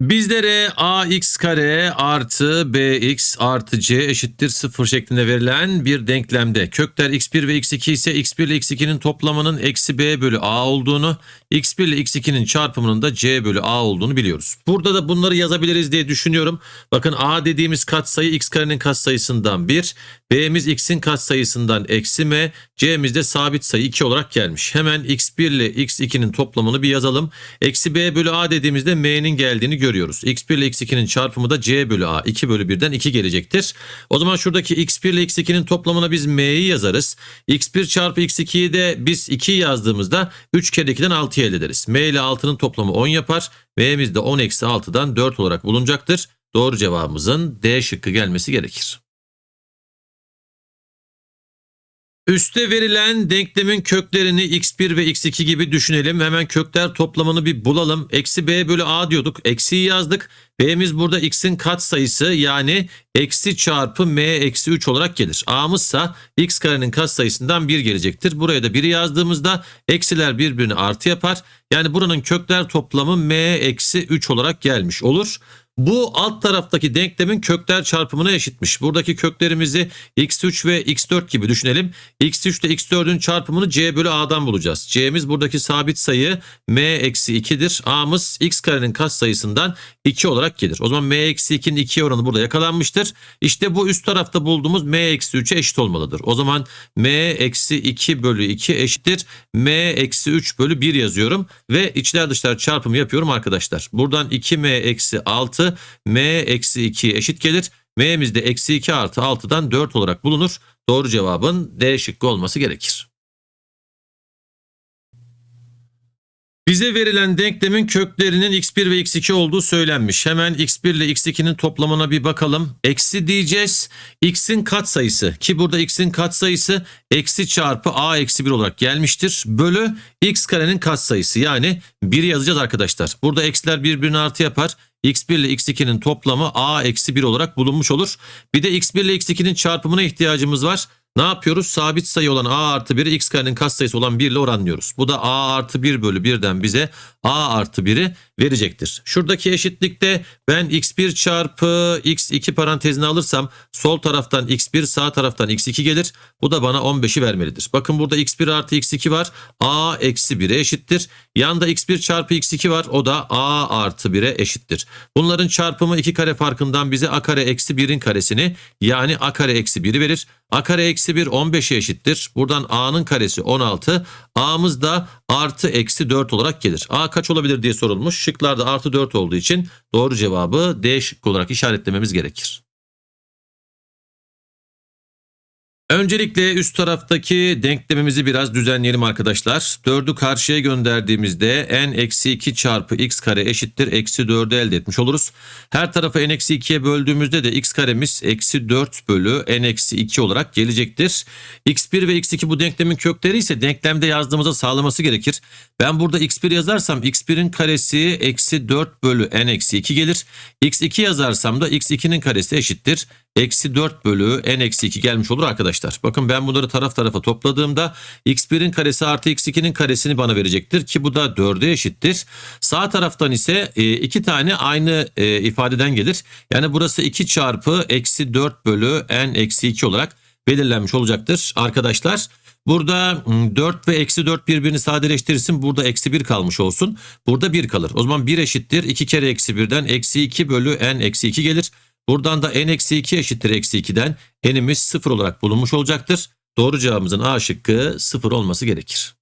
Bizlere ax kare artı bx artı c eşittir 0 şeklinde verilen bir denklemde kökler x1 ve x2 ise x1 ile x2'nin toplamının eksi b bölü a olduğunu, x1 ile x2'nin çarpımının da c bölü a olduğunu biliyoruz. Burada da bunları yazabiliriz diye düşünüyorum. Bakın a dediğimiz katsayı x karenin katsayısından 1, b'miz x'in katsayısından eksi m, c'miz de sabit sayı 2 olarak gelmiş. Hemen x1 ile x2'nin toplamını bir yazalım. Eksi b bölü a dediğimizde m'nin geldiğini görüyoruz. X1 ile x2'nin çarpımı da c bölü a 2 bölü 1'den 2 gelecektir. O zaman şuradaki x1 ile x2'nin toplamına biz m'yi yazarız. x1 çarpı x2'yi de biz 2 yazdığımızda 3 kere 2'den 6'yı elde ederiz. m ile 6'nın toplamı 10 yapar. m'miz de 10 eksi 6'dan 4 olarak bulunacaktır. Doğru cevabımızın D şıkkı gelmesi gerekir. Üste verilen denklemin köklerini x1 ve x2 gibi düşünelim. Hemen kökler toplamını bir bulalım. Eksi b bölü a diyorduk. Eksiyi yazdık. b'miz burada x'in kat sayısı yani eksi çarpı m eksi 3 olarak gelir. a'mızsa x karenin kat sayısından 1 gelecektir. Buraya da 1'i yazdığımızda eksiler birbirini artı yapar. Yani buranın kökler toplamı m eksi 3 olarak gelmiş olur. Bu alt taraftaki denklemin kökler çarpımına eşitmiş. Buradaki köklerimizi x3 ve x4 gibi düşünelim. x3 ile x4'ün çarpımını c bölü a'dan bulacağız. c'miz buradaki sabit sayı m eksi 2'dir. a'mız x karenin kat sayısından 2 olarak gelir. O zaman m eksi 2'nin 2'ye oranı burada yakalanmıştır. İşte bu üst tarafta bulduğumuz m eksi 3'e eşit olmalıdır. O zaman m eksi 2 bölü 2 eşittir. m eksi 3 bölü 1 yazıyorum. Ve içler dışlar çarpımı yapıyorum arkadaşlar. Buradan 2m eksi 6 m eksi 2 eşit gelir. m'miz de eksi 2 artı 6'dan 4 olarak bulunur. Doğru cevabın D şıkkı olması gerekir. Bize verilen denklemin köklerinin x1 ve x2 olduğu söylenmiş. Hemen x1 ile x2'nin toplamına bir bakalım. Eksi diyeceğiz. x'in katsayısı ki burada x'in katsayısı eksi çarpı a eksi 1 olarak gelmiştir. Bölü x karenin katsayısı yani 1'i yazacağız arkadaşlar. Burada eksiler birbirini artı yapar. x1 ile x2'nin toplamı a eksi 1 olarak bulunmuş olur. Bir de x1 ile x2'nin çarpımına ihtiyacımız var. Ne yapıyoruz? Sabit sayı olan a artı 1'i x karenin katsayısı olan 1 ile oranlıyoruz. Bu da a artı 1 bölü 1'den bize a artı 1'i verecektir. Şuradaki eşitlikte ben x1 çarpı x2 parantezine alırsam sol taraftan x1 sağ taraftan x2 gelir. Bu da bana 15'i vermelidir. Bakın burada x1 artı x2 var. a eksi 1'e eşittir. Yanda x1 çarpı x2 var. O da a artı 1'e eşittir. Bunların çarpımı 2 kare farkından bize a kare eksi 1'in karesini yani a kare eksi 1'i verir. A kare eksi 1 15'e eşittir. Buradan a'nın karesi 16. A'mız da artı eksi 4 olarak gelir. A kaç olabilir diye sorulmuş. Şıklarda artı 4 olduğu için doğru cevabı D şıkkı olarak işaretlememiz gerekir. Öncelikle üst taraftaki denklemimizi biraz düzenleyelim arkadaşlar. 4'ü karşıya gönderdiğimizde n eksi 2 çarpı x kare eşittir eksi 4'ü elde etmiş oluruz. Her tarafı n eksi 2'ye böldüğümüzde de x karemiz eksi 4 bölü n eksi 2 olarak gelecektir. x1 ve x2 bu denklemin kökleri ise denklemde yazdığımızda sağlaması gerekir. Ben burada x1 yazarsam x1'in karesi eksi 4 bölü n eksi 2 gelir. x2 yazarsam da x2'nin karesi eşittir eksi 4 bölü n eksi 2 gelmiş olur arkadaşlar. Bakın ben bunları taraf tarafa topladığımda x1'in karesi artı x2'nin karesini bana verecektir ki bu da 4'e eşittir. Sağ taraftan ise e, iki tane aynı e, ifadeden gelir. Yani burası 2 çarpı eksi 4 bölü n eksi 2 olarak belirlenmiş olacaktır arkadaşlar. Burada 4 ve eksi 4 birbirini sadeleştirirsin. Burada eksi 1 kalmış olsun. Burada 1 kalır. O zaman 1 eşittir. 2 kere eksi 1'den eksi 2 bölü n eksi 2 gelir. Buradan da n eksi 2 eşittir eksi 2'den n'imiz 0 olarak bulunmuş olacaktır. Doğru cevabımızın A şıkkı 0 olması gerekir.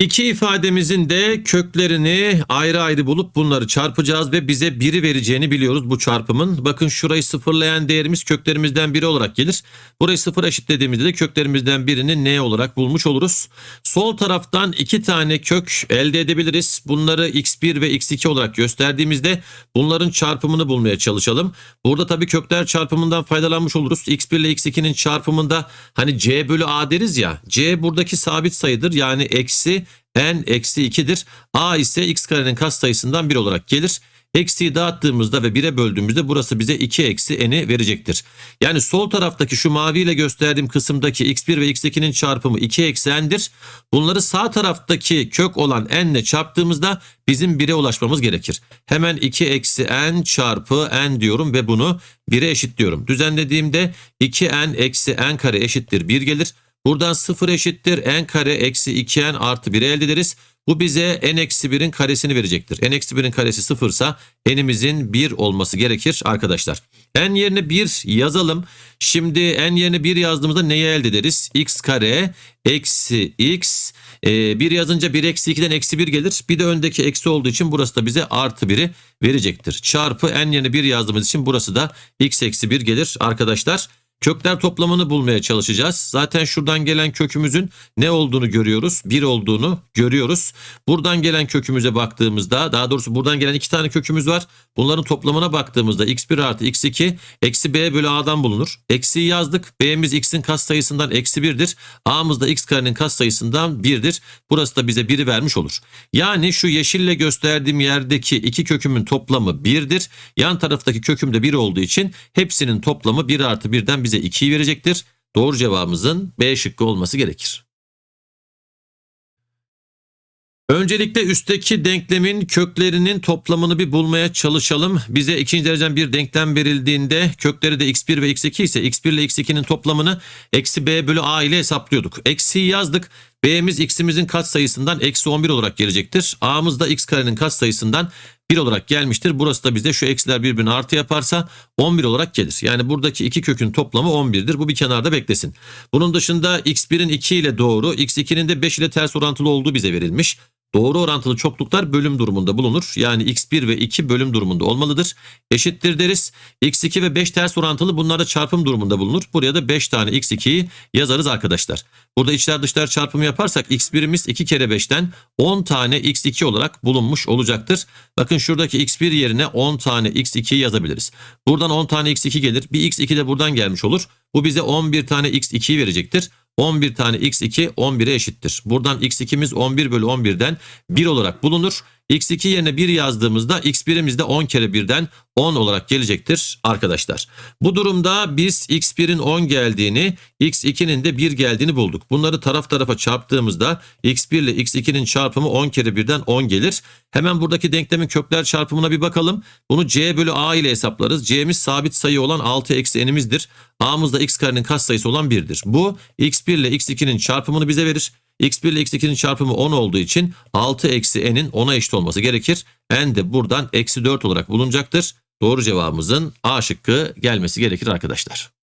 İki ifademizin de köklerini ayrı ayrı bulup bunları çarpacağız ve bize 1'i vereceğini biliyoruz bu çarpımın. Bakın şurayı sıfırlayan değerimiz köklerimizden biri olarak gelir. Burayı sıfır eşitlediğimizde de köklerimizden birini n olarak bulmuş oluruz. Sol taraftan iki tane kök elde edebiliriz. Bunları x1 ve x2 olarak gösterdiğimizde bunların çarpımını bulmaya çalışalım. Burada tabii kökler çarpımından faydalanmış oluruz. x1 ile x2'nin çarpımında hani c bölü a deriz ya. c buradaki sabit sayıdır yani eksi n eksi 2'dir. A ise x karenin katsayısından 1 olarak gelir. Eksiği dağıttığımızda ve 1'e böldüğümüzde burası bize 2 eksi n'i verecektir. Yani sol taraftaki şu maviyle gösterdiğim kısımdaki x1 ve x2'nin çarpımı 2 eksi n'dir. Bunları sağ taraftaki kök olan n ile çarptığımızda bizim 1'e ulaşmamız gerekir. Hemen 2 eksi n çarpı n diyorum ve bunu 1'e eşitliyorum. Düzenlediğimde 2n eksi n kare eşittir 1 gelir. Buradan 0 eşittir n kare eksi 2n artı 1'i elde ederiz. Bu bize n eksi 1'in karesini verecektir. n eksi 1'in karesi 0 ise n'imizin 1 olması gerekir arkadaşlar. n yerine 1 yazalım. Şimdi n yerine 1 yazdığımızda neyi elde ederiz? x kare eksi x. E, 1 yazınca 1 eksi 2'den eksi 1 gelir. Bir de öndeki eksi olduğu için burası da bize artı 1'i verecektir. Çarpı n yerine 1 yazdığımız için burası da x eksi 1 gelir arkadaşlar. Kökler toplamını bulmaya çalışacağız. Zaten şuradan gelen kökümüzün ne olduğunu görüyoruz. 1 olduğunu görüyoruz. Buradan gelen kökümüze baktığımızda daha doğrusu buradan gelen iki tane kökümüz var. Bunların toplamına baktığımızda x1 artı x2 eksi b bölü a'dan bulunur. Eksiği yazdık. b'miz x'in katsayısından eksi 1'dir. a'mız da x karenin katsayısından 1'dir. Burası da bize 1'i vermiş olur. Yani şu yeşille gösterdiğim yerdeki iki kökümün toplamı 1'dir. Yan taraftaki köküm de 1 olduğu için hepsinin toplamı 1 artı 1'den bize 2'yi verecektir. Doğru cevabımızın B şıkkı olması gerekir. Öncelikle üstteki denklemin köklerinin toplamını bir bulmaya çalışalım. Bize ikinci dereceden bir denklem verildiğinde kökleri de x1 ve x2 ise x1 ile x2'nin toplamını eksi b bölü a ile hesaplıyorduk. Eksiği yazdık. B'miz x'imizin katsayısından eksi 11 olarak gelecektir. a'mız da x karenin katsayısından 1 olarak gelmiştir. Burası da bize şu eksiler birbirini artı yaparsa 11 olarak gelir. Yani buradaki iki kökün toplamı 11'dir. Bu bir kenarda beklesin. Bunun dışında x1'in 2 ile doğru, x2'nin de 5 ile ters orantılı olduğu bize verilmiş. Doğru orantılı çokluklar bölüm durumunda bulunur. Yani x1 ve 2 bölüm durumunda olmalıdır. Eşittir deriz. x2 ve 5 ters orantılı bunlar da çarpım durumunda bulunur. Buraya da 5 tane x2'yi yazarız arkadaşlar. Burada içler dışlar çarpımı yaparsak x1'imiz 2 kere 5'ten 10 tane x2 olarak bulunmuş olacaktır. Bakın şuradaki x1 yerine 10 tane x2'yi yazabiliriz. Buradan 10 tane x2 gelir. Bir x2 de buradan gelmiş olur. Bu bize 11 tane x2'yi verecektir. 11 tane x2 11'e eşittir. Buradan x2'miz 11 bölü 11'den 1 olarak bulunur. X2 yerine 1 yazdığımızda x1'imiz de 10 kere 1'den 10 olarak gelecektir arkadaşlar. Bu durumda biz x1'in 10 geldiğini, x2'nin de 1 geldiğini bulduk. Bunları taraf tarafa çarptığımızda x1 ile x2'nin çarpımı 10 kere 1'den 10 gelir. Hemen buradaki denklemin kökler çarpımına bir bakalım. Bunu c bölü a ile hesaplarız. c'miz sabit sayı olan 6 eksi n'imizdir. a'mız da x karenin katsayısı olan 1'dir. Bu x1 ile x2'nin çarpımını bize verir. X1 ile x2'nin çarpımı 10 olduğu için 6 eksi n'in 10'a eşit olması gerekir. n de buradan eksi 4 olarak bulunacaktır. Doğru cevabımızın A şıkkı gelmesi gerekir arkadaşlar.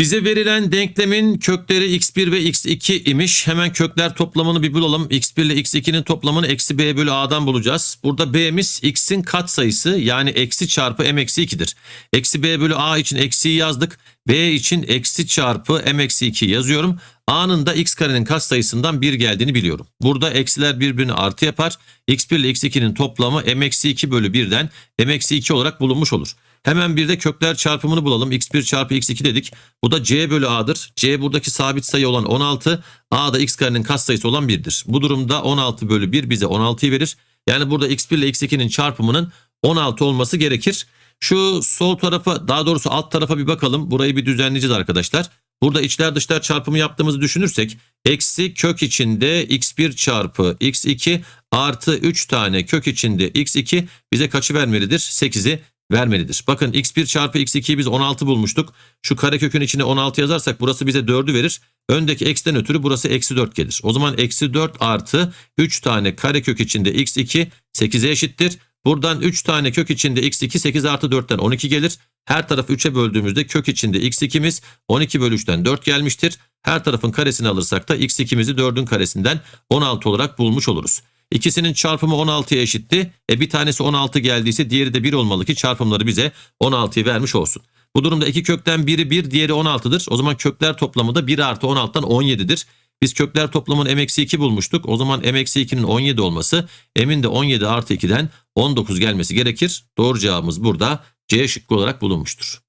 Bize verilen denklemin kökleri x1 ve x2 imiş. Hemen kökler toplamını bir bulalım. x1 ile x2'nin toplamını eksi b bölü a'dan bulacağız. Burada b'miz x'in katsayısı yani eksi çarpı m eksi 2'dir. Eksi b bölü a için eksiyi yazdık. b için eksi çarpı m eksi 2 yazıyorum. a'nın da x karenin katsayısından 1 geldiğini biliyorum. Burada eksiler birbirini artı yapar. x1 ile x2'nin toplamı m eksi 2 bölü 1'den m eksi 2 olarak bulunmuş olur. Hemen bir de kökler çarpımını bulalım. x1 çarpı x2 dedik. Bu da c bölü a'dır. c buradaki sabit sayı olan 16. a da x karenin katsayısı olan 1'dir. Bu durumda 16 bölü 1 bize 16'yı verir. Yani burada x1 ile x2'nin çarpımının 16 olması gerekir. Şu sol tarafa daha doğrusu alt tarafa bir bakalım. Burayı bir düzenleyeceğiz arkadaşlar. Burada içler dışlar çarpımı yaptığımızı düşünürsek eksi kök içinde x1 çarpı x2 artı 3 tane kök içinde x2 bize kaçı vermelidir? 8'i vermelidir. Bakın x1 çarpı x2'yi biz 16 bulmuştuk. Şu karekökün içine 16 yazarsak burası bize 4'ü verir. Öndeki x'ten ötürü burası eksi 4 gelir. O zaman eksi 4 artı 3 tane karekök içinde x2 8'e eşittir. Buradan 3 tane kök içinde x2 8 artı 4'ten 12 gelir. Her tarafı 3'e böldüğümüzde kök içinde x2'miz 12 bölü 3'ten 4 gelmiştir. Her tarafın karesini alırsak da x2'mizi 4'ün karesinden 16 olarak bulmuş oluruz. İkisinin çarpımı 16'ya eşitti. E bir tanesi 16 geldiyse diğeri de 1 olmalı ki çarpımları bize 16'yı vermiş olsun. Bu durumda iki kökten biri 1 diğeri 16'dır. O zaman kökler toplamı da 1 artı 16'dan 17'dir. Biz kökler toplamını m-2 bulmuştuk. O zaman m-2'nin 17 olması m'in de 17 artı 2'den 19 gelmesi gerekir. Doğru cevabımız burada C şıkkı olarak bulunmuştur.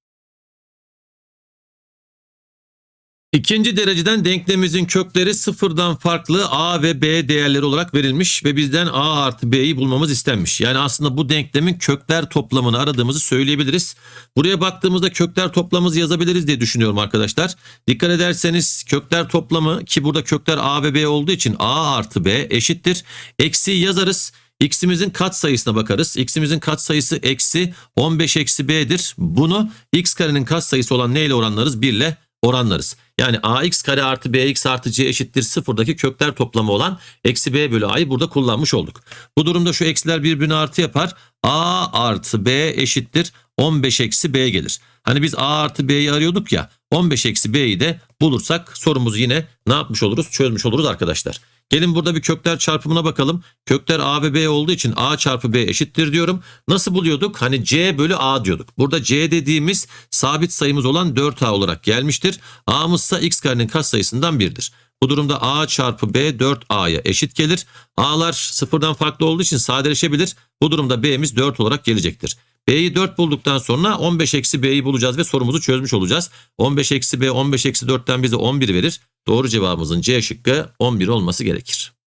İkinci dereceden denklemimizin kökleri sıfırdan farklı a ve b değerleri olarak verilmiş ve bizden a artı b'yi bulmamız istenmiş. Yani aslında bu denklemin kökler toplamını aradığımızı söyleyebiliriz. Buraya baktığımızda kökler toplamımızı yazabiliriz diye düşünüyorum arkadaşlar. Dikkat ederseniz kökler toplamı ki burada kökler a ve b olduğu için a artı b eşittir. Eksi yazarız. X'imizin kat sayısına bakarız. X'imizin kat sayısı eksi 15 eksi b'dir. Bunu x karenin kat sayısı olan neyle oranlarız? 1 ile oranlarız. Yani ax kare artı bx artı c eşittir sıfırdaki kökler toplamı olan eksi b bölü a'yı burada kullanmış olduk. Bu durumda şu eksiler birbirine artı yapar. a artı b eşittir 15 eksi b gelir. Hani biz a artı b'yi arıyorduk ya 15 eksi b'yi de bulursak sorumuzu yine ne yapmış oluruz? Çözmüş oluruz arkadaşlar. Gelin burada bir kökler çarpımına bakalım. Kökler a ve b olduğu için a çarpı b eşittir diyorum. Nasıl buluyorduk? Hani c bölü a diyorduk. Burada c dediğimiz sabit sayımız olan 4a olarak gelmiştir. a'mız ise x karenin katsayısından birdir. Bu durumda a çarpı b 4a'ya eşit gelir. a'lar sıfırdan farklı olduğu için sadeleşebilir. Bu durumda b'miz 4 olarak gelecektir. B'yi 4 bulduktan sonra 15 eksi B'yi bulacağız ve sorumuzu çözmüş olacağız. 15 eksi B 15 eksi 4'ten bize 11 verir. Doğru cevabımızın C şıkkı 11 olması gerekir.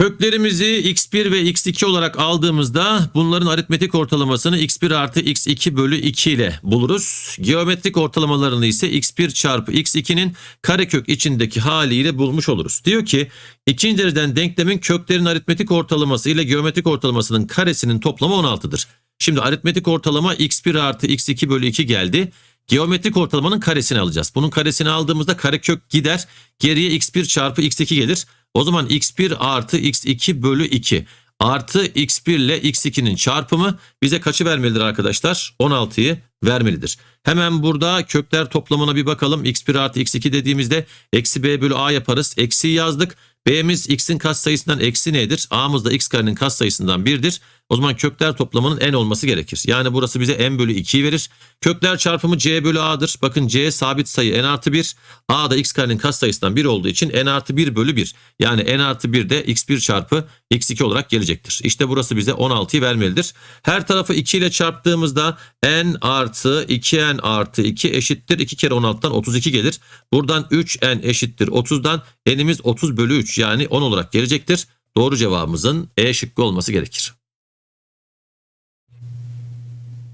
Köklerimizi x1 ve x2 olarak aldığımızda bunların aritmetik ortalamasını x1 artı x2 bölü 2 ile buluruz. Geometrik ortalamalarını ise x1 çarpı x2'nin karekök içindeki haliyle bulmuş oluruz. Diyor ki ikinci dereceden denklemin köklerin aritmetik ortalaması ile geometrik ortalamasının karesinin toplamı 16'dır. Şimdi aritmetik ortalama x1 artı x2 bölü 2 geldi. Geometrik ortalamanın karesini alacağız. Bunun karesini aldığımızda karekök gider. Geriye x1 çarpı x2 gelir. O zaman x1 artı x2 bölü 2 artı x1 ile x2'nin çarpımı bize kaçı vermelidir arkadaşlar? 16'yı vermelidir. Hemen burada kökler toplamına bir bakalım. x1 artı x2 dediğimizde eksi b bölü a yaparız. Eksiyi yazdık. B'miz x'in katsayısından eksi nedir? A'mız da x karenin katsayısından 1'dir. O zaman kökler toplamının n olması gerekir. Yani burası bize n bölü 2'yi verir. Kökler çarpımı c bölü a'dır. Bakın c sabit sayı n artı 1. A da x karenin katsayısından 1 olduğu için n artı 1 bölü 1. Yani n artı 1 de x1 çarpı x2 olarak gelecektir. İşte burası bize 16'yı vermelidir. Her tarafı 2 ile çarptığımızda n artı 2n artı 2 eşittir. 2 kere 16'dan 32 gelir. Buradan 3n eşittir 30'dan n'imiz 30 bölü 3 yani 10 olarak gelecektir. Doğru cevabımızın E şıkkı olması gerekir.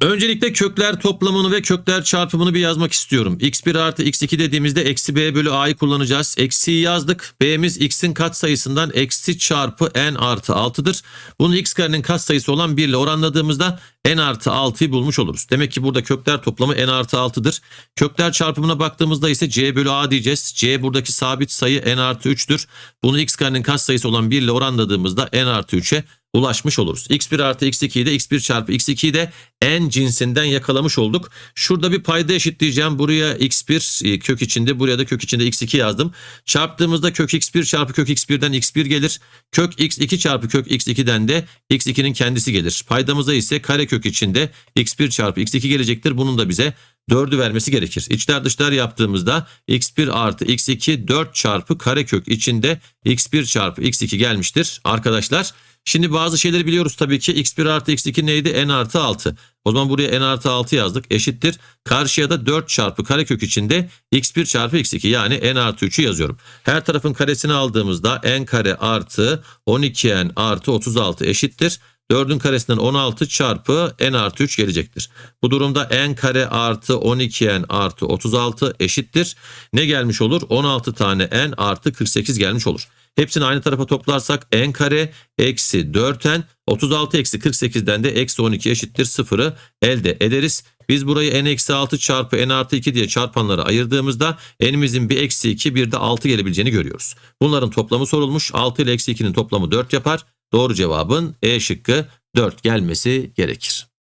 Öncelikle kökler toplamını ve kökler çarpımını bir yazmak istiyorum. x1 artı x2 dediğimizde eksi b bölü a'yı kullanacağız. Eksiyi yazdık. b'miz x'in katsayısından eksi çarpı n artı 6'dır. Bunu x karenin katsayısı olan 1 ile oranladığımızda n artı 6'yı bulmuş oluruz. Demek ki burada kökler toplamı n artı 6'dır. Kökler çarpımına baktığımızda ise c bölü a diyeceğiz. c buradaki sabit sayı n artı 3'tür. Bunu x karenin katsayısı olan 1 ile oranladığımızda n artı 3'e ulaşmış oluruz. x1 artı x2'yi de x1 çarpı x2'yi de n cinsinden yakalamış olduk. Şurada bir payda eşitleyeceğim. Buraya x1 e, kök içinde buraya da kök içinde x2 yazdım. Çarptığımızda kök x1 çarpı kök x1'den x1 gelir. Kök x2 çarpı kök x2'den de x2'nin kendisi gelir. Paydamıza ise kare kök içinde x1 çarpı x2 gelecektir. Bunun da bize 4'ü vermesi gerekir. İçler dışlar yaptığımızda x1 artı x2 4 çarpı karekök içinde x1 çarpı x2 gelmiştir. Arkadaşlar şimdi bazı şeyleri biliyoruz tabii ki x1 artı x2 neydi? n artı 6. O zaman buraya n artı 6 yazdık eşittir. Karşıya da 4 çarpı karekök içinde x1 çarpı x2 yani n artı 3'ü yazıyorum. Her tarafın karesini aldığımızda n kare artı 12n artı 36 eşittir. 4'ün karesinden 16 çarpı n artı 3 gelecektir. Bu durumda n kare artı 12n artı 36 eşittir. Ne gelmiş olur? 16 tane n artı 48 gelmiş olur. Hepsini aynı tarafa toplarsak n kare eksi 4n 36 eksi 48'den de eksi 12 eşittir 0'ı elde ederiz. Biz burayı n eksi 6 çarpı n artı 2 diye çarpanlara ayırdığımızda n'imizin bir eksi 2 bir de 6 gelebileceğini görüyoruz. Bunların toplamı sorulmuş. 6 ile eksi 2'nin toplamı 4 yapar. Doğru cevabın E şıkkı 4 gelmesi gerekir.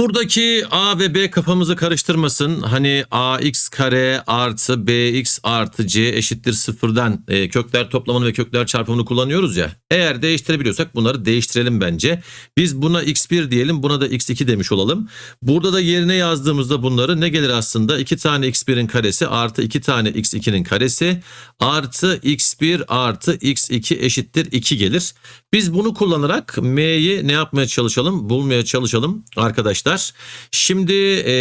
Buradaki a ve b kafamızı karıştırmasın. Hani ax kare artı bx artı c eşittir sıfırdan e, kökler toplamını ve kökler çarpımını kullanıyoruz ya. Eğer değiştirebiliyorsak bunları değiştirelim bence. Biz buna x1 diyelim buna da x2 demiş olalım. Burada da yerine yazdığımızda bunları ne gelir aslında? 2 tane x1'in karesi artı 2 tane x2'nin karesi artı x1 artı x2 eşittir 2 gelir. Biz bunu kullanarak m'yi ne yapmaya çalışalım? Bulmaya çalışalım arkadaşlar arkadaşlar. Şimdi e,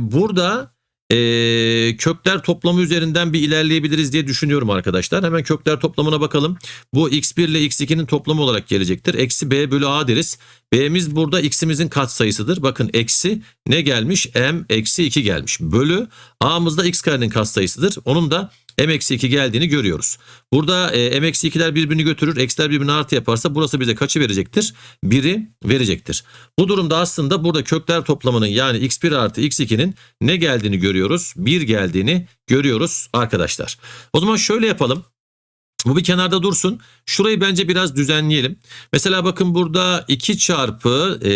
burada e, kökler toplamı üzerinden bir ilerleyebiliriz diye düşünüyorum arkadaşlar. Hemen kökler toplamına bakalım. Bu x1 ile x2'nin toplamı olarak gelecektir. Eksi b bölü a deriz. B'miz burada x'imizin katsayısıdır. Bakın eksi ne gelmiş? m eksi 2 gelmiş. Bölü a'mız da x karenin katsayısıdır. Onun da m eksi 2 geldiğini görüyoruz. Burada e, m eksi 2'ler birbirini götürür. Eksiler birbirini artı yaparsa burası bize kaçı verecektir? 1'i verecektir. Bu durumda aslında burada kökler toplamının yani x1 artı x2'nin ne geldiğini görüyoruz. 1 geldiğini görüyoruz arkadaşlar. O zaman şöyle yapalım. Bu bir kenarda dursun. Şurayı bence biraz düzenleyelim. Mesela bakın burada 2 çarpı e,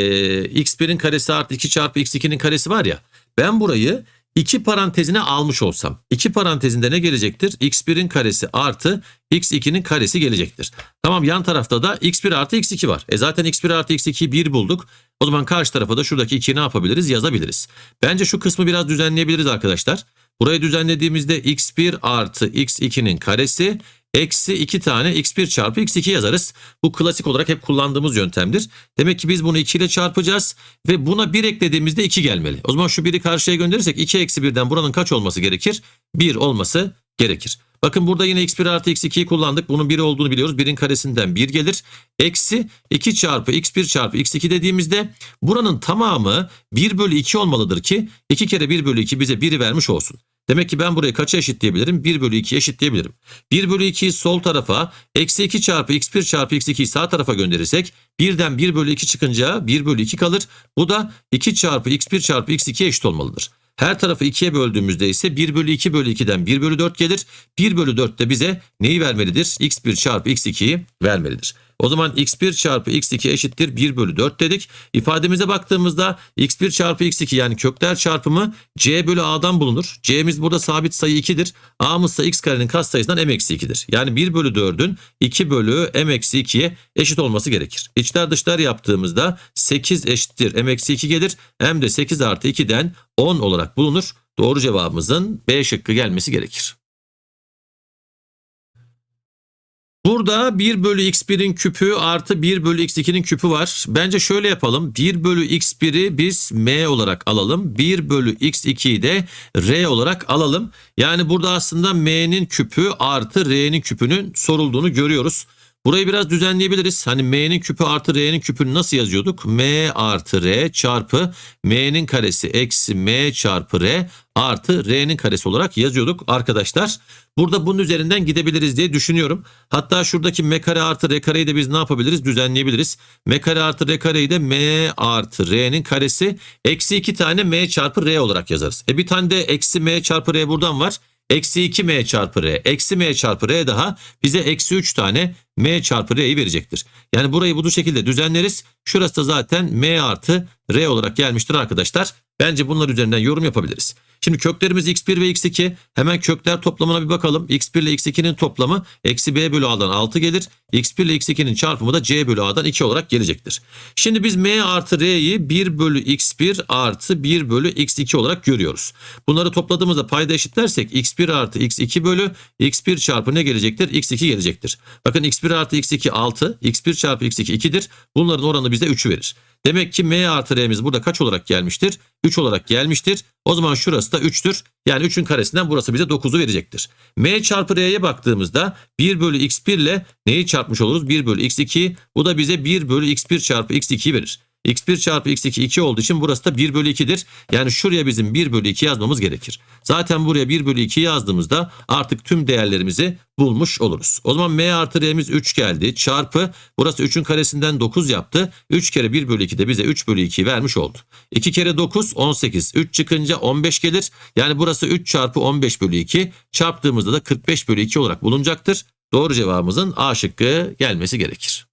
x1'in karesi artı 2 çarpı x2'nin karesi var ya. Ben burayı iki parantezine almış olsam. iki parantezinde ne gelecektir? x1'in karesi artı x2'nin karesi gelecektir. Tamam yan tarafta da x1 artı x2 var. E zaten x1 artı x2'yi 1 bulduk. O zaman karşı tarafa da şuradaki 2'yi ne yapabiliriz? Yazabiliriz. Bence şu kısmı biraz düzenleyebiliriz arkadaşlar. Burayı düzenlediğimizde x1 artı x2'nin karesi eksi 2 tane x1 çarpı x2 yazarız. Bu klasik olarak hep kullandığımız yöntemdir. Demek ki biz bunu 2 ile çarpacağız ve buna 1 eklediğimizde 2 gelmeli. O zaman şu 1'i karşıya gönderirsek 2 eksi 1'den buranın kaç olması gerekir? 1 olması gerekir. Bakın burada yine x1 artı x2'yi kullandık. Bunun 1 olduğunu biliyoruz. 1'in karesinden 1 gelir. Eksi 2 çarpı x1 çarpı x2 dediğimizde buranın tamamı 1 bölü 2 olmalıdır ki 2 kere 1 bölü 2 bize 1'i vermiş olsun. Demek ki ben burayı kaça eşitleyebilirim? 1 bölü 2'ye eşitleyebilirim. 1 bölü 2'yi sol tarafa, eksi 2 çarpı x1 çarpı x2'yi sağ tarafa gönderirsek 1'den 1 bölü 2 çıkınca 1 bölü 2 kalır. Bu da 2 çarpı x1 çarpı x2'ye eşit olmalıdır. Her tarafı 2'ye böldüğümüzde ise 1 bölü 2 bölü 2'den 1 bölü 4 gelir. 1 bölü 4 de bize neyi vermelidir? x1 çarpı x2'yi vermelidir. O zaman x1 çarpı x2 eşittir 1 bölü 4 dedik. İfademize baktığımızda x1 çarpı x2 yani kökler çarpımı c bölü a'dan bulunur. c'miz burada sabit sayı 2'dir. a'mız ise x karenin katsayısından m eksi 2'dir. Yani 1 bölü 4'ün 2 bölü m eksi 2'ye eşit olması gerekir. İçler dışlar yaptığımızda 8 eşittir m eksi 2 gelir. m de 8 artı 2'den 10 olarak bulunur. Doğru cevabımızın B şıkkı gelmesi gerekir. Burada 1 bölü x1'in küpü artı 1 bölü x2'nin küpü var. Bence şöyle yapalım. 1 bölü x1'i biz m olarak alalım. 1 bölü x2'yi de r olarak alalım. Yani burada aslında m'nin küpü artı r'nin küpünün sorulduğunu görüyoruz. Burayı biraz düzenleyebiliriz. Hani m'nin küpü artı r'nin küpünü nasıl yazıyorduk? m artı r çarpı m'nin karesi eksi m çarpı r artı r'nin karesi olarak yazıyorduk arkadaşlar. Burada bunun üzerinden gidebiliriz diye düşünüyorum. Hatta şuradaki m kare artı r kareyi de biz ne yapabiliriz? Düzenleyebiliriz. m kare artı r kareyi de m artı r'nin karesi eksi 2 tane m çarpı r olarak yazarız. E bir tane de eksi m çarpı r buradan var. Eksi 2m çarpı r eksi m çarpı r daha bize eksi 3 tane m çarpı r'yi verecektir. Yani burayı bu şekilde düzenleriz. Şurası da zaten m artı r olarak gelmiştir arkadaşlar. Bence bunlar üzerinden yorum yapabiliriz. Şimdi köklerimiz x1 ve x2. Hemen kökler toplamına bir bakalım. x1 ile x2'nin toplamı eksi b bölü a'dan 6 gelir. x1 ile x2'nin çarpımı da c bölü a'dan 2 olarak gelecektir. Şimdi biz m artı r'yi 1 bölü x1 artı 1 bölü x2 olarak görüyoruz. Bunları topladığımızda payda eşitlersek x1 artı x2 bölü x1 çarpı ne gelecektir? x2 gelecektir. Bakın x1 artı x2 6, x1 çarpı x2 2'dir. Bunların oranı bize 3'ü verir. Demek ki m artı r'miz burada kaç olarak gelmiştir? 3 olarak gelmiştir. O zaman şurası da 3'tür. Yani 3'ün karesinden burası bize 9'u verecektir. m çarpı r'ye baktığımızda 1 bölü x1 ile neyi çarpmış oluruz? 1 bölü x2. Bu da bize 1 bölü x1 çarpı x2 verir. X1 çarpı x2 2 olduğu için burası da 1 bölü 2'dir. Yani şuraya bizim 1 bölü 2 yazmamız gerekir. Zaten buraya 1 bölü 2 yazdığımızda artık tüm değerlerimizi bulmuş oluruz. O zaman m artı r'miz 3 geldi. Çarpı burası 3'ün karesinden 9 yaptı. 3 kere 1 bölü 2 de bize 3 bölü 2 vermiş oldu. 2 kere 9 18. 3 çıkınca 15 gelir. Yani burası 3 çarpı 15 bölü 2. Çarptığımızda da 45 bölü 2 olarak bulunacaktır. Doğru cevabımızın A şıkkı gelmesi gerekir.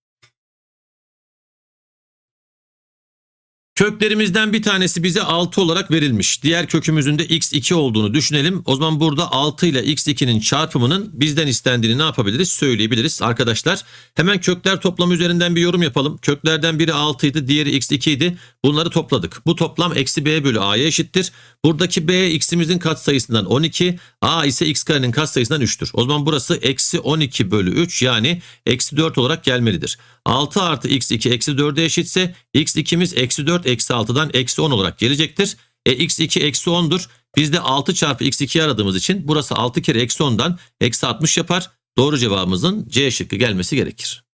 Köklerimizden bir tanesi bize 6 olarak verilmiş. Diğer kökümüzün de x2 olduğunu düşünelim. O zaman burada 6 ile x2'nin çarpımının bizden istendiğini ne yapabiliriz? Söyleyebiliriz arkadaşlar. Hemen kökler toplamı üzerinden bir yorum yapalım. Köklerden biri 6 idi, diğeri x2 idi. Bunları topladık. Bu toplam eksi b bölü a'ya eşittir. Buradaki b x'imizin katsayısından 12, a ise x karenin katsayısından 3'tür. O zaman burası eksi 12 bölü 3 yani eksi 4 olarak gelmelidir. 6 artı x2 eksi 4'e eşitse x2'miz eksi 4 eksi 6'dan eksi 10 olarak gelecektir. E x2 eksi 10'dur. Biz de 6 çarpı x2'yi aradığımız için burası 6 kere eksi 10'dan eksi 60 yapar. Doğru cevabımızın C şıkkı gelmesi gerekir.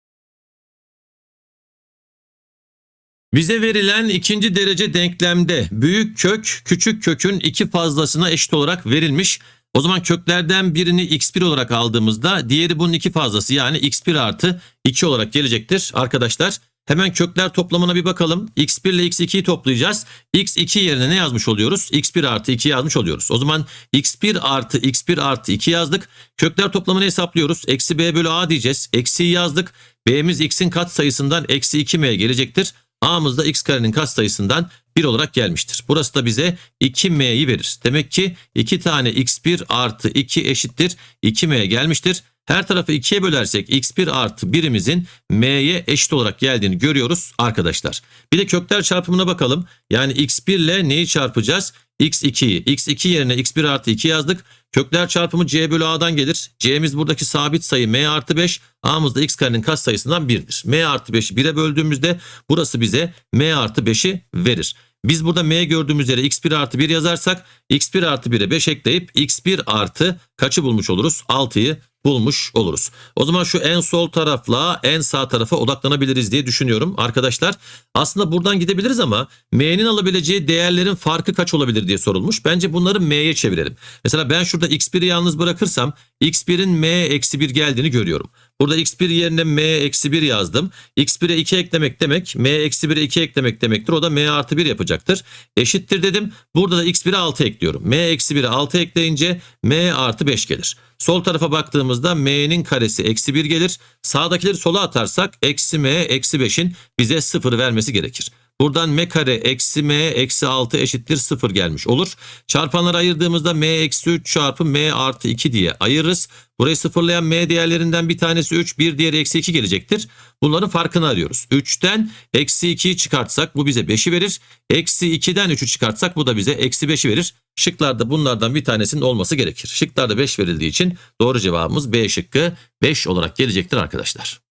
Bize verilen ikinci derece denklemde büyük kök küçük kökün iki fazlasına eşit olarak verilmiş. O zaman köklerden birini x1 olarak aldığımızda diğeri bunun iki fazlası yani x1 artı 2 olarak gelecektir arkadaşlar. Hemen kökler toplamına bir bakalım. x1 ile x2'yi toplayacağız. x2 yerine ne yazmış oluyoruz? x1 artı 2 yazmış oluyoruz. O zaman x1 artı x1 artı 2 yazdık. Kökler toplamını hesaplıyoruz. Eksi b bölü a diyeceğiz. Eksiyi yazdık. b'miz x'in kat sayısından eksi 2m gelecektir. A'mız da x karenin kat sayısından 1 olarak gelmiştir. Burası da bize 2m'yi verir. Demek ki 2 tane x1 artı 2 eşittir 2m gelmiştir. Her tarafı 2'ye bölersek x1 artı 1'imizin m'ye eşit olarak geldiğini görüyoruz arkadaşlar. Bir de kökler çarpımına bakalım. Yani x1 ile neyi çarpacağız? x2'yi. x2 yerine x1 artı 2 yazdık. Kökler çarpımı c bölü a'dan gelir. c'miz buradaki sabit sayı m artı 5. a'mız da x karenin kaç sayısından 1'dir. m artı 5'i 1'e böldüğümüzde burası bize m artı 5'i verir. Biz burada m gördüğümüz yere x1 artı 1 yazarsak x1 artı 1'e 5 ekleyip x1 artı kaçı bulmuş oluruz? 6'yı bulmuş oluruz. O zaman şu en sol tarafla en sağ tarafa odaklanabiliriz diye düşünüyorum arkadaşlar. Aslında buradan gidebiliriz ama m'nin alabileceği değerlerin farkı kaç olabilir diye sorulmuş. Bence bunları m'ye çevirelim. Mesela ben şurada x1'i yalnız bırakırsam x1'in m eksi 1 geldiğini görüyorum. Burada x1 yerine m eksi 1 yazdım. x1'e 2 eklemek demek m eksi 1'e 2 eklemek demektir. O da m artı 1 yapacaktır. Eşittir dedim. Burada da x1'e 6 ekliyorum. m eksi 1'e 6 ekleyince m artı 5 gelir. Sol tarafa baktığımızda m'nin karesi eksi 1 gelir. Sağdakileri sola atarsak eksi m eksi 5'in bize 0 vermesi gerekir. Buradan m kare eksi m eksi 6 eşittir 0 gelmiş olur. Çarpanları ayırdığımızda m eksi 3 çarpı m artı 2 diye ayırırız. Burayı sıfırlayan m değerlerinden bir tanesi 3 bir diğeri eksi 2 gelecektir. Bunların farkını arıyoruz. 3'ten eksi 2'yi çıkartsak bu bize 5'i verir. Eksi 2'den 3'ü çıkartsak bu da bize eksi 5'i verir. Şıklarda bunlardan bir tanesinin olması gerekir. Şıklarda 5 verildiği için doğru cevabımız B şıkkı 5 olarak gelecektir arkadaşlar.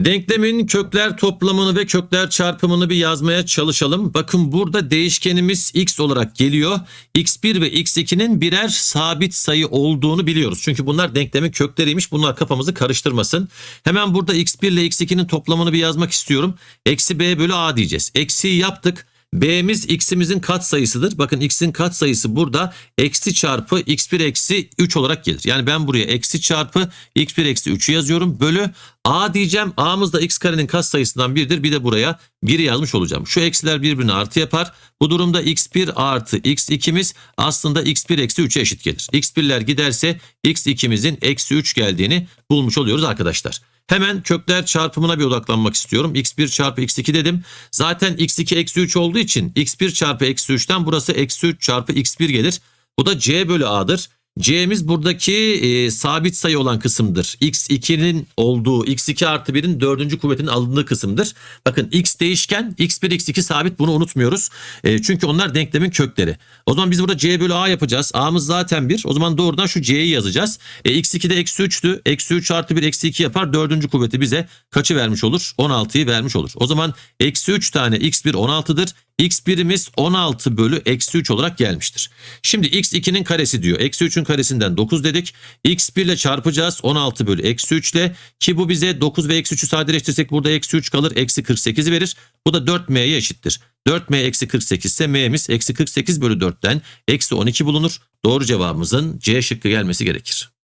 Denklemin kökler toplamını ve kökler çarpımını bir yazmaya çalışalım. Bakın burada değişkenimiz x olarak geliyor. x1 ve x2'nin birer sabit sayı olduğunu biliyoruz. Çünkü bunlar denklemin kökleriymiş. Bunlar kafamızı karıştırmasın. Hemen burada x1 ile x2'nin toplamını bir yazmak istiyorum. Eksi b bölü a diyeceğiz. Eksiyi yaptık. B'miz x'imizin kat sayısıdır. Bakın x'in kat sayısı burada eksi çarpı x1 eksi 3 olarak gelir. Yani ben buraya eksi çarpı x1 eksi 3'ü yazıyorum. Bölü a diyeceğim. a'mız da x karenin kat sayısından birdir. Bir de buraya 1'i yazmış olacağım. Şu eksiler birbirine artı yapar. Bu durumda x1 artı x2'miz aslında x1 eksi 3'e eşit gelir. x1'ler giderse x2'mizin eksi 3 geldiğini bulmuş oluyoruz arkadaşlar. Hemen kökler çarpımına bir odaklanmak istiyorum. x1 çarpı x2 dedim. Zaten x2 eksi 3 olduğu için x1 çarpı eksi 3'ten burası eksi 3 çarpı x1 gelir. Bu da c bölü a'dır. C'miz buradaki e, sabit sayı olan kısımdır. X2'nin olduğu, X2 artı 1'in dördüncü kuvvetinin alındığı kısımdır. Bakın X değişken, X1, X2 sabit bunu unutmuyoruz. E, çünkü onlar denklemin kökleri. O zaman biz burada C bölü A yapacağız. A'mız zaten 1. O zaman doğrudan şu C'yi yazacağız. E, X2'de eksi 3'tü. Eksi 3 artı 1 eksi 2 yapar. Dördüncü kuvveti bize kaçı vermiş olur? 16'yı vermiş olur. O zaman eksi 3 tane X1 16'dır. X birimiz 16 bölü eksi 3 olarak gelmiştir. Şimdi x2'nin karesi diyor. Eksi 3'ün karesinden 9 dedik. x1 ile çarpacağız 16 bölü eksi 3 ile ki bu bize 9 ve eksi 3'ü sadeleştirsek burada eksi 3 kalır. Eksi 48'i verir. Bu da 4m'ye eşittir. 4m eksi 48 ise m'miz eksi 48 bölü 4'ten eksi 12 bulunur. Doğru cevabımızın C şıkkı gelmesi gerekir.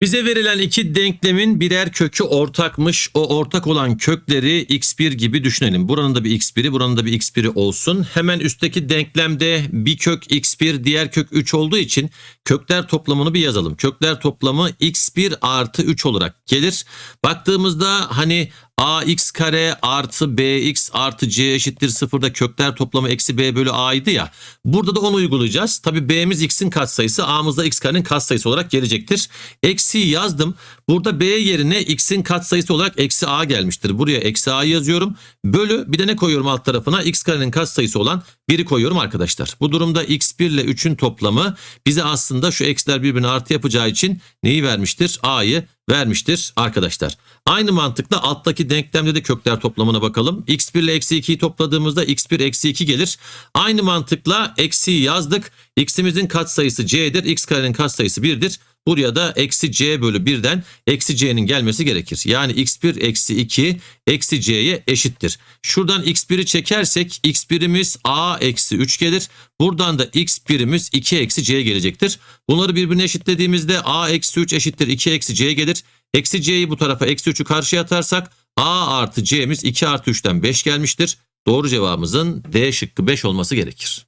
Bize verilen iki denklemin birer kökü ortakmış. O ortak olan kökleri x1 gibi düşünelim. Buranın da bir x1'i, buranın da bir x1'i olsun. Hemen üstteki denklemde bir kök x1, diğer kök 3 olduğu için kökler toplamını bir yazalım. Kökler toplamı x1 artı 3 olarak gelir. Baktığımızda hani ax kare artı bx artı c eşittir sıfırda kökler toplamı eksi b bölü a'ydı ya. Burada da onu uygulayacağız. Tabi b'miz x'in katsayısı a'mız da x karenin katsayısı olarak gelecektir. Eksi yazdım. Burada b yerine x'in katsayısı olarak eksi a gelmiştir. Buraya eksi a yazıyorum. Bölü bir de ne koyuyorum alt tarafına? x karenin katsayısı olan 1'i koyuyorum arkadaşlar. Bu durumda x1 ile 3'ün toplamı bize aslında şu eksiler birbirine artı yapacağı için neyi vermiştir? a'yı vermiştir arkadaşlar. Aynı mantıkla alttaki denklemde de kökler toplamına bakalım. x1 ile eksi 2'yi topladığımızda x1 eksi 2 gelir. Aynı mantıkla eksiyi yazdık. x'imizin katsayısı c'dir. x karenin katsayısı 1'dir. Buraya da eksi c bölü 1'den eksi c'nin gelmesi gerekir. Yani x1 eksi 2 eksi c'ye eşittir. Şuradan x1'i çekersek x1'imiz a eksi 3 gelir. Buradan da x1'imiz 2 eksi c gelecektir. Bunları birbirine eşitlediğimizde a eksi 3 eşittir 2 eksi c gelir. Eksi c'yi bu tarafa eksi 3'ü karşıya atarsak a artı c'miz 2 artı 3'ten 5 gelmiştir. Doğru cevabımızın D şıkkı 5 olması gerekir.